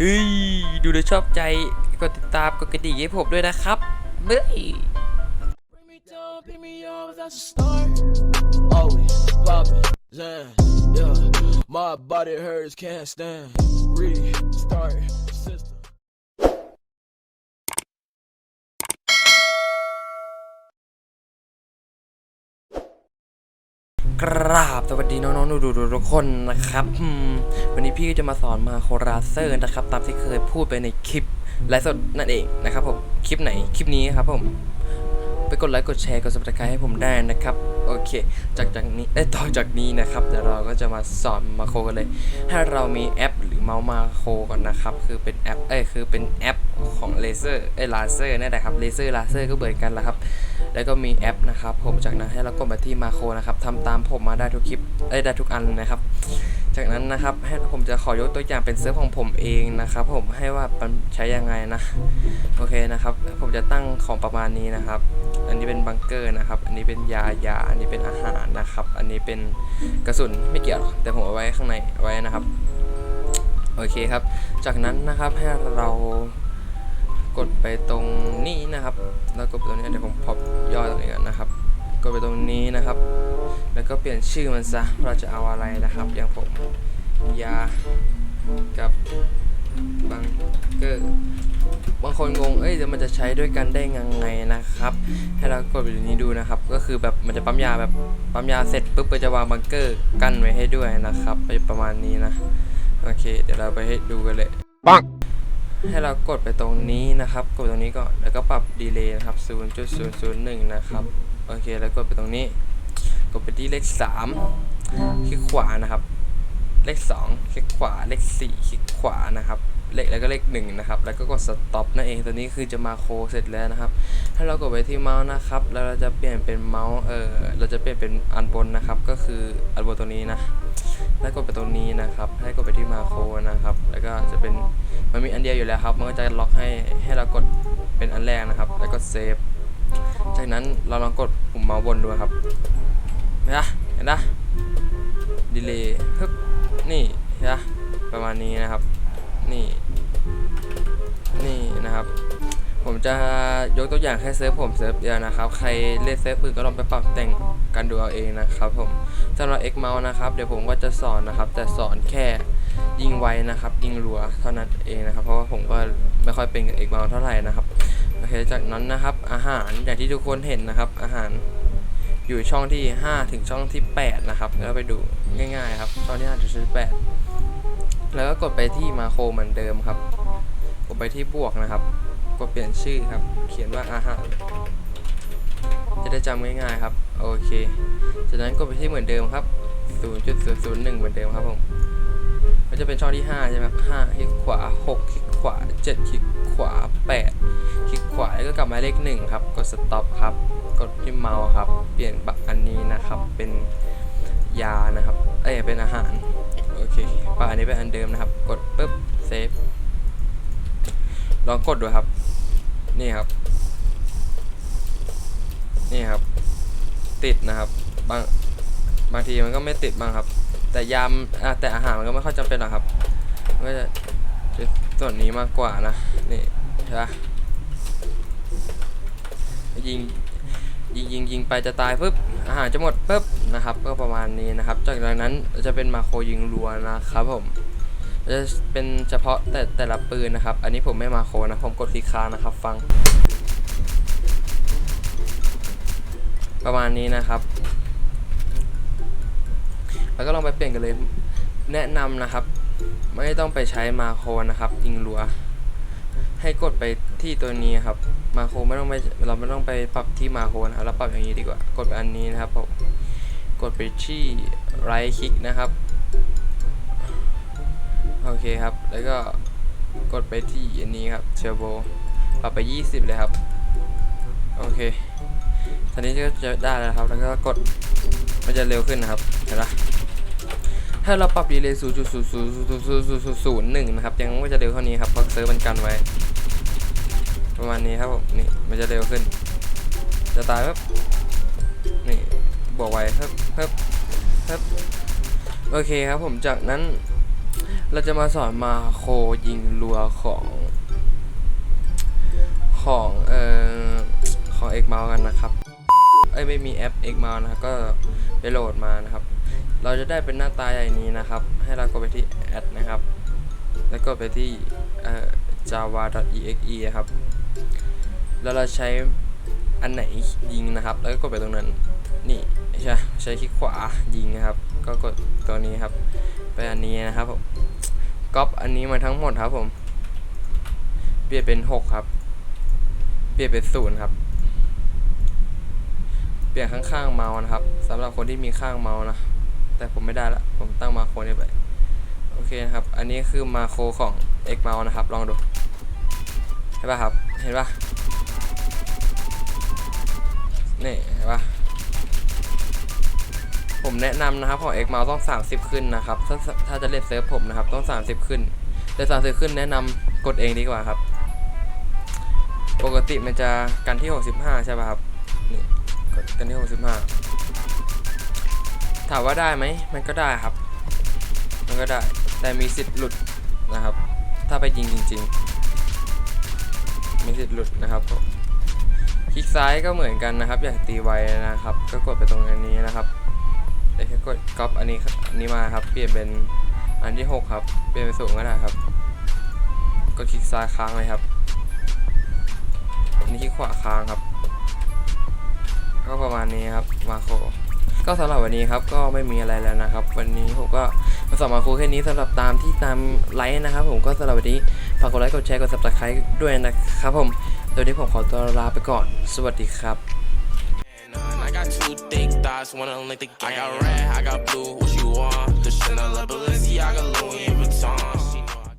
เฮ้ย ดูแล้วชอบใจ กดติดตามกดกระดิ่งให้ผมด้วยนะครับเบ้ย Bring me down, pick me up, that's a start. Always poppin', Zan, yeah. My body hurts, can't stand. Restart, กราบสวัสดีน้องๆหนูๆทุกคนนะครับวันนี้พี่ก็จะมาสอนมาโคราเซอร์นะครับ ตามที่เคยพูดไปในคลิปไลฟ์สดนั่นเองนะครับผมคลิปไหนคลิปนี้ครับผม ไปกดไลค์กดแชร์กด subscribe ให้ผมได้นะครับ โอเค จากจากนี้เอ้ต่อจากนี้นะครับเดี๋ยวเราก็จะมาสอนมาโคกันเลยให้เรามีแอปหรือเมาส์มาโคก่อนนะครับ คือเป็นแอปเอ้ยคือเป็นแอปของเลเซอร์เอ้ยลาเซอร์นี่แหละครับเลเซอร์ลาเซอร์ก็เหมือนกันแหละครับ แล้วก็มีแอปนะครับผมจากนั้นให้เรากดมาที่มาโคนะครับทำตามผมมาได้ทุกคลิปเอ้ได้ทุกอันนะครับ จากนั้นนะครับให้ผมจะขอยกตัวอย่างเป็นเซิร์ฟของผมเองนะครับ ผมให้ว่ามันใช้ยังไงนะโอเคนะครับ ผมจะตั้งของประมาณนี้นะครับ อันนี้เป็นบังเกอร์นะครับ อันนี้เป็นยายาอันนี้เป็นอาหารนะครับ อันนี้เป็นกระสุนไม่เกี่ยวแต่ผมเอาไว้ข้างในไว้นะครับโอเคครับ จากนั้นนะครับให้เรา กดไปตรงนี้นะครับ แล้วกดไปตรงนี้เดี๋ยวผมพอปย่อตรงนี้ก่อนนะครับ กดไปตรงนี้นะครับ แล้วก็เปลี่ยนชื่อมันซะเราจะเอาอะไรนะครับ อย่างผมยากับบังเกอร์บางคนงง เอ้ยเดี๋ยวมันจะใช้ด้วยกันได้ยังไงนะครับ ให้เรากดไปตรงนี้ดูนะครับ ก็คือแบบมันจะปั๊มยาแบบปั๊มยาเสร็จปุ๊บก็จะวางบังเกอร์กั้นไว้ให้ด้วยนะครับไปประมาณนี้นะ โอเค เดี๋ยวเราไปให้ดูกันเลยปัง ให้เรากดไปตรงนี้นะครับ กดตรงนี้ก่อนแล้วก็ปรับดีเลย์นะครับ 0.001 นะครับ โอเค แล้วกดไปตรงนี้ กดไปที่เลข 3 คลิกขวานะครับ เลข 2 คลิกขวา เลข 4 คลิกขวานะครับ เลขแล้วก็เลข 1 นะครับ แล้วก็กด stop นั่นเอง ตัวนี้คือจะมาโคเสร็จแล้วนะครับ ถ้าเรากดไปที่เมาส์นะครับ แล้วเราจะเปลี่ยนเป็นเมาส์ เออเราจะเปลี่ยนเป็นอันบนนะครับ ก็คืออันบนตัวนี้นะ แล้วกดไปตรงนี้นะครับ ให้กดไปที่มาโคนะครับ แล้วก็จะเป็นมันมีอันเดียวอยู่แล้วครับ มันก็จะล็อกให้ให้เรากดเป็นอันแรกนะครับ แล้วก็เซฟ จากนั้นเราลองกดปุ่มเมาส์บนดูครับ ยกตัวอย่างแค่เซิร์ฟผมเซิร์ฟเดียวนะครับ ใครเล่นเซิร์ฟอื่นก็ลองไปปรับแต่งกันดูเอาเองนะครับผมสำหรับ X Mouse นะครับเดี๋ยวผมก็จะสอนนะครับ แต่สอนแค่ยิงไวนะครับ ยิงรัวเท่านั้นเองนะครับ เพราะว่าผมก็ไม่ค่อยเป็นกับ X Mouse เท่าไหร่นะครับโอเคจากนั้นนะครับอาหารอย่างที่ทุกคนเห็นนะครับ อาหารอยู่ช่องที่ 5 ถึงช่องที่ 8 นะครับแล้วไปดูง่ายๆครับช่องที่5ถึงช่องที่8แล้วก็กดไปที่มาโครเหมือนเดิมครับ กดไปที่บวกนะครับ กดเปลี่ยนชื่อครับ เขียนว่าอาหาร จะได้จำง่ายๆครับ โอเค จากนั้นกดไปที่เหมือนเดิมครับ 0.001 เหมือนเดิมครับผมก็จะเป็นช่องที่ 5 ใช่ไหมครับ5คลิกขวา 6 คลิกขวา 7 คลิกขวา 8 คลิกขวา แล้วก็กลับมาเลข 1 ครับ กด stop ครับ กดที่เมาส์ครับ เปลี่ยนบักอันนี้นะครับ เป็นยานะครับ เอ้ย เป็นอาหาร โอเคปากอันนี้เป็นอันเดิมนะครับ กดปุ๊บ เซฟ ลองกดดูครับ นี่ครับ นี่ครับ ติดนะครับบางบางทีมันก็ไม่ติดบ้างครับ แต่ยามแต่อาหารมันก็ไม่ค่อยจำเป็นหรอกครับก็จะจะส่วนนี้มากกว่านะนี่ใช่ปะยิงยิงยิงยิงไปจะตายปุ๊บอาหารจะหมดปุ๊บนะครับ ก็ประมาณนี้นะครับ จากนั้นจะเป็นมาโครยิงรัวนะครับผม จะเป็นเฉพาะแต่แต่ละปืนนะครับ อันนี้ผมไม่มาโคนะ ผมกดคลิกค้างนะครับ ฟัง ประมาณนี้นะครับ แล้วก็ลองไปเปลี่ยนกันเลย แนะนำนะครับ ไม่ต้องไปใช้มาโคนะครับยิงรัว ให้กดไปที่ตัวนี้ครับ มาโคไม่ต้องไปเราไม่ต้องไปปรับที่มาโคนะเราปรับอย่างนี้ดีกว่า กดไปอันนี้นะครับผมกดไปที่ไรคลิกนะครับ โอเคครับ แล้วก็กดไปที่อันนี้ครับเทอร์โบปรับไป 20 เลยครับ โอเคตอนนี้ก็จะได้แล้วครับ แล้วก็กดมันจะเร็วขึ้นนะครับ เห็นปะถ้าเราปรับดีเลย์0.00001นย์ศูนย์ศูนย์ศูนย์ศูนย์หนึ่งนะครับ ยังไม่จะเร็วเท่านี้ครับเพราะเซิร์ฟมันกันไว้ ประมาณนี้ครับผม นี่ มันจะเร็วขึ้น จะตายครับ นี่ บวกไว้ครับครับครับโอเคครับผม จากนั้น เราจะมาสอนมาโคยิงรัวของของเอ่อของเอกเมากันนะครับเอ้ยไม่มีแอปเอกเมานะครับก็ไปโหลดมานะครับ เราจะได้เป็นหน้าตาอย่างนี้นะครับ ให้เรากดไปที่ add นะครับ แล้วก็ไปที่เอ่อ java.exe ครับ แล้วเราใช้อันไหนยิงนะครับ แล้วก็กดไปตรงนั้น นี่ใช่ใช้คลิกขวายิงนะครับ ก็กดตัวนี้ครับ ไปอันนี้นะครับผม ก๊อปอันนี้มาทั้งหมดครับผม เปลี่ยนเป็น6ครับ เปลี่ยนเป็นศูนย์ครับ เปลี่ยนข้างๆเมาส์นะครับสำหรับคนที่มีข้างเมาส์นะ แต่ผมไม่ได้ละ ผมตั้งมาโครนี้ไป โอเคนะครับ อันนี้คือมาโครของ X Mouse นะครับ ลองดู เห็นป่ะครับ เห็นป่ะ นี่ เห็นป่ะ ผมแนะนำนะครับของ X m o u s ต้อง 30 ขึ้นนะครับ ถ้าถ้าจะเล่นเซิร์ฟผมนะครับ ต้อง 30 ขึ้น แต่30 ขึ้นแนะนำกดเองดีกว่าครับ ปกติมันจะกันที่ 65 ใช่ป่ะครับ นี่กดกันที่ 65 ถามว่าได้ไหม มันก็ได้ครับ มันก็ได้ แต่มีสิทธิ์หลุดนะครับ ถ้าไปยิงจริง ๆ มีสิทธิ์หลุดนะครับคลิกซ้ายก็เหมือนกันนะครับ อยากตีไวนะครับ ก็กดไปตรงอันนี้นะครับ แต่แค่กดก๊อปอันนี้อันนี้มาครับ เปลี่ยนเป็นอันที่ 6 ครับ เปลี่ยนเป็นสูงก็ได้ครับ กดคลิกซ้ายค้างเลยครับ อันนี้คลิกขวาค้างครับ ก็ประมาณนี้ครับ มาโครก็สำหรับวันนี้ครับก็ไม่มีอะไรแล้วนะครับ วันนี้ผมก็มาสอนมาครูแค่นี้สำหรับตามที่ตามไลค์นะครับ ผมก็สำหรับวันนี้ฝากกดไลค์กดแชร์กด subscribe ด้วยนะครับผมโดยที่ผมขอตัวลาไปก่อน สวัสดีครับ got two thick thighs, wanna link the gang. I got red, I got blue, what you want? The Chanel, Balenciaga, Louis Vuitton.